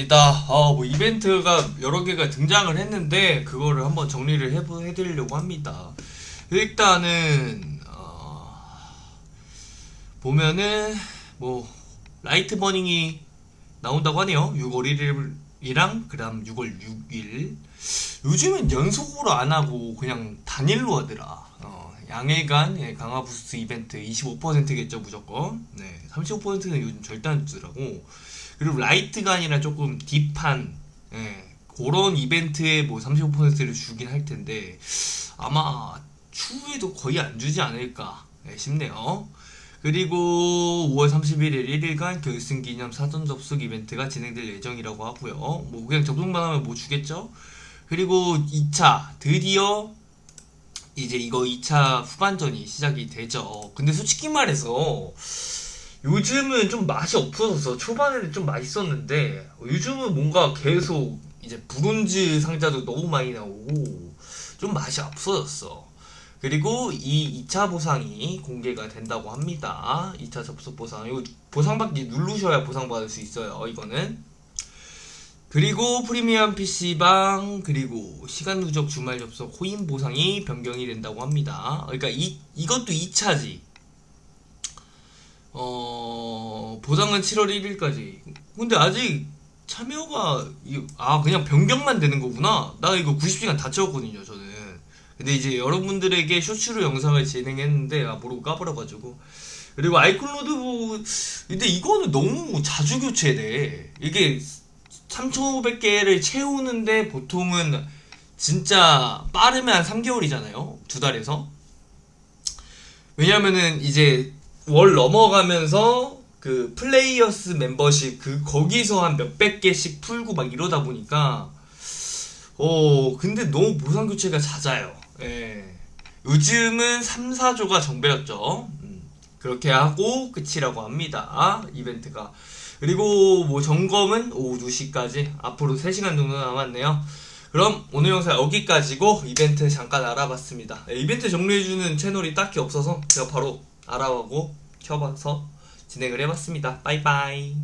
반갑습니다. 아, 뭐 이벤트가 여러 개가 등장을 했는데 그거를 한번 정리를 해보, 해드리려고 합니다. 일단은 어, 보면은 뭐 라이트 버닝이 나온다고 하네요. 6월 1일이랑 그다음 6월 6일. 요즘은 연속으로 안 하고 그냥 단일로 하더라. 어, 양일간 예, 강화 부스트 이벤트 25%겠죠 무조건. 네, 35%는 요즘 주더라고. 그리고 아니라 조금 딥한 예, 그런 이벤트에 뭐 35%를 주긴 할 텐데 아마 추후에도 거의 안 주지 않을까 예, 싶네요. 그리고 5월 31일 1일간 결승 기념 사전 접속 이벤트가 진행될 예정이라고 하고요. 뭐 그냥 접속만 하면 뭐 주겠죠? 그리고 2차 드디어 이제 이거 2차 후반전이 시작이 되죠. 근데 솔직히 말해서 요즘은 좀 맛이 없어서 초반에는 좀 맛있었는데 요즘은 뭔가 계속 이제 브론즈 상자도 너무 많이 나오고 좀 맛이 없어졌어. 그리고 이 2차 보상이 공개가 된다고 합니다. 2차 접속 보상. 이거 보상 받기 누르셔야 보상 받을 수 있어요. 이거는. 그리고 프리미엄 PC방 그리고 시간 누적 주말 접속 호인 보상이 변경이 된다고 합니다. 그러니까 이 이것도 2차지. 어 보상은 7월 1일까지. 근데 아직 참여가 이- 아 그냥 변경만 되는 거구나. 나 이거 90시간 다 채웠거든요 저는. 근데 이제 여러분들에게 쇼츠로 영상을 진행했는데 아 모르고 까버려 가지고. 그리고 아이콘로드 뭐 근데 이거는 너무 자주 교체돼. 이게 3,500개를 채우는데 보통은 진짜 빠르면 한 3개월이잖아요. 두 달에서. 왜냐면은 이제 월 넘어가면서 그 플레이어스 멤버십 그 거기서 한 몇백 개씩 풀고 막 이러다 보니까 어 근데 너무 보상 교체가 잦아요. 예. 요즘은 3, 4조가 정배였죠. 음, 그렇게 하고 끝이라고 합니다. 이벤트가. 그리고 뭐 점검은 오후 2시까지 앞으로 3시간 정도 남았네요. 그럼 오늘 영상 여기까지고 이벤트 잠깐 알아봤습니다. 예, 이벤트 정리해주는 채널이 딱히 없어서 제가 바로 알아보고 켜봐서 진행을 해봤습니다. 빠이빠이.